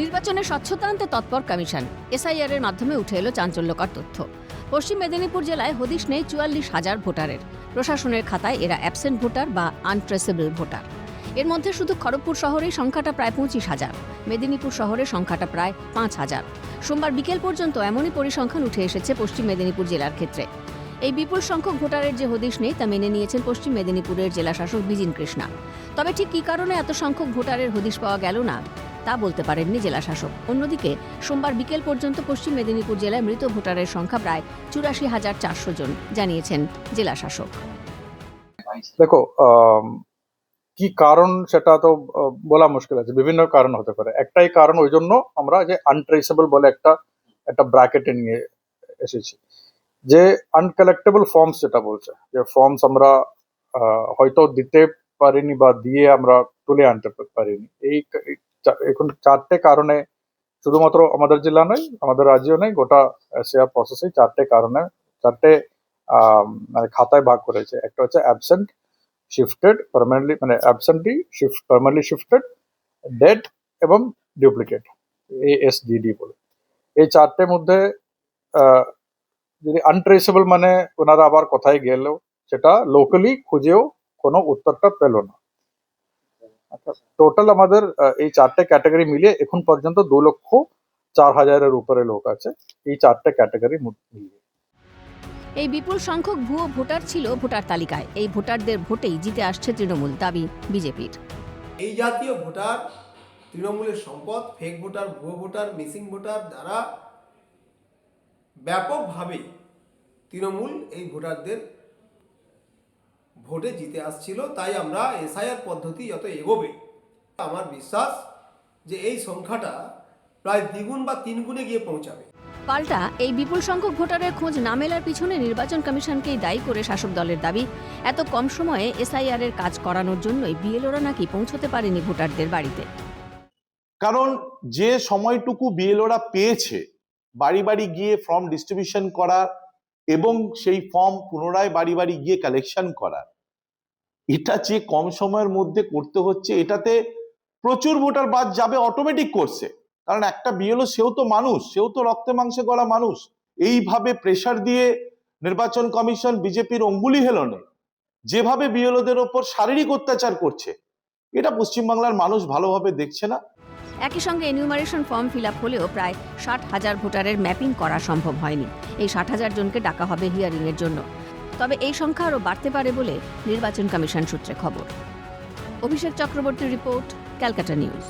নির্বাচনে স্বচ্ছতা আনতে তৎপর কমিশন। এসআইআর এর মাধ্যমে উঠে এলো চাঞ্চল্যকর তথ্য। পশ্চিম মেদিনীপুর জেলায় হদিশ নেই চুয়াল্লিশ হাজার ভোটারের। প্রশাসনের খাতায় এরা অ্যাবসেন্ট ভোটার বা আনট্রেসেবল ভোটার। এর মধ্যে শুধু খড়গপুর শহরেই সংখ্যাটা প্রায় পঁচিশ হাজার। মেদিনীপুর শহরে সংখ্যাটা প্রায় পাঁচ হাজার। সোমবার বিকেল পর্যন্ত এমনই পরিসংখ্যান উঠে এসেছে পশ্চিম মেদিনীপুর জেলার ক্ষেত্রে। এই বিপুল সংখ্যক ভোটারের যে হদিশ নেই তা মেনে নিয়েছেন পশ্চিম মেদিনীপুরের জেলা শাসক বিজিন কৃষ্ণা। তবে ঠিক কী কারণে এত সংখ্যক ভোটারের হদিশ পাওয়া গেল না? তা বলতে পারেননি জেলা শাসক অন্যদিকে, সোমবার বিকেল পর্যন্ত পশ্চিম মেদিনীপুর জেলায় মৃত ভোটারের সংখ্যা প্রায় চুরাশি হাজার চারশো জন, জানিয়েছেন জেলা শাসক দেখো কি কারণ সেটা তো বলা মুশকিল আছে, বিভিন্ন কারণ হতে পারে। একটাই কারণ ওই জন্য আমরা যে আনট্রেসেবল বলে একটা একটা ব্র্যাকেটে নিয়ে এসেছি। যে আনকালেক্টেবল ফর্মস যেটা বলছে, যে ফর্মস আমরা হয়তো দিতে পারিনি বা দিয়ে আমরা তুলে আনতে পারিনি, এই এখন চারটে কারণে শুধুমাত্র আমাদের জেলা নয়, আমাদের রাজ্য নেই গোটা এশিয়ার প্রসেসে চারটে কারণে, চারটে মানে খাতায় ভাগ করেছে। একটা হচ্ছে অ্যাবসেন্ট শিফটেড পার্মানেন্টলি মানে absentee shift permanently shifted dead এবং ডুপ্লিকেট এএসডিডি বলে। এই চারটের মধ্যে যদি আনট্রেসেবল মানে ওনারা আবার কোথায় গেল, সেটা লোকালি খুঁজেও কোনো উত্তরটা পেল না। টোটাল আমাদের এই চারটে ক্যাটাগরি মিলিয়ে এখন পর্যন্ত দু লক্ষ চার হাজারের উপরে লোক আছে। এই চারটে ক্যাটাগরি মিলিয়ে। এই বিপুল সংখ্যক ভুয়ো ভোটার ছিল ভোটার তালিকায়। এই ভোটারদের ভোটেই জিতে আসছে তৃণমূল দাবি বিজেপির। এই জাতীয় ভোটার তৃণমূলের সম্পদ ফেক ভোটার ভুয়ো ভোটার মিসিং ভোটার দ্বারা ব্যাপকভাবে তৃণমূল এই ভোটারদের ভোটে জিতে আসছিল তাই আমরা এসআইআর পদ্ধতি যত এগোবে আমার বিশ্বাস যে এই সংখ্যাটা প্রায় দ্বিগুণ বা তিনগুণে গিয়ে পৌঁছাবে। পাল্টা এই বিপুল সংখ্যক ভোটারের খোঁজ না মেলার পিছনে নির্বাচন কমিশনকেই দায়ী করে শাসক দলের দাবি। এত কম সময়ে এসআইআর এর কাজ করানোর জন্যই বিএলওরা নাকি পৌঁছতে পারেনি ভোটারদের বাড়িতে। কারণ যে সময়টুকু বিএলওরা পেয়েছে বাড়ি বাড়ি গিয়ে ফর্ম ডিস্ট্রিবিউশন করা এবং সেই ফর্ম পুনরায় বাড়ি বাড়ি গিয়ে কালেকশন করা এটা যে কম সময়ের মধ্যে করতে হচ্ছে, এটাতে প্রচুর ভোটার বাদ যাবে অটোমেটিক করছে কারণ একটা বিএলও সেও তো মানুষ, সেও তো রক্তে মাংসে গলা মানুষ। এইভাবে প্রেসার দিয়ে নির্বাচন কমিশন বিজেপির অঙ্গুলি হেলনে, যেভাবে বিএলওদের ওপর শারীরিক অত্যাচার করছে, এটা পশ্চিমবাংলার মানুষ ভালোভাবে দেখছে না। একই সঙ্গে এনিউমারেশন ফর্ম ফিল আপ হলেও প্রায় ষাট হাজার ভোটারের ম্যাপিং করা সম্ভব হয়নি। এই ষাট হাজার জনকে ডাকা হবে হিয়ারিং এর জন্য। তবে এই সংখ্যা আরও বাড়তে পারে বলে নির্বাচন কমিশন সূত্রে খবর। Abhishek Chakraborty report, Calcutta news.